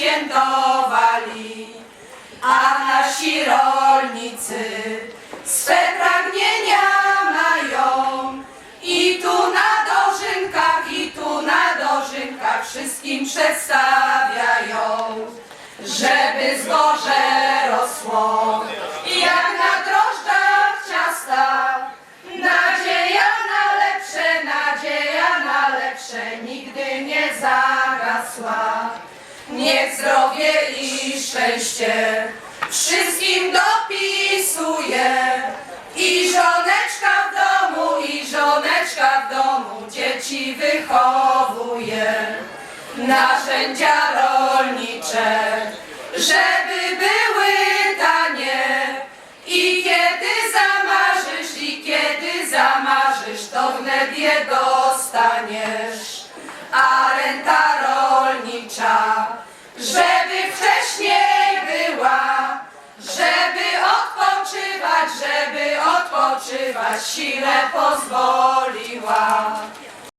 świętowali, a nasi rolnicy swe pragnienia mają. I tu na dożynkach, i tu na dożynkach wszystkim przedstawiają, żeby zboże rosło jak na drożdżach ciasta. Nadzieja na lepsze, nadzieja na lepsze nigdy nie zagasła. Niech zdrowie i szczęście wszystkim dopisuje. I żoneczka w domu, i żoneczka w domu dzieci wychowuje. Narzędzia rolnicze, żeby były tanie. I kiedy zamarzysz, i kiedy zamarzysz, to wnet je dostaniesz. A renta rolnicza, żeby wcześniej była, żeby odpoczywać, żeby odpoczywać, sile pozwoliła.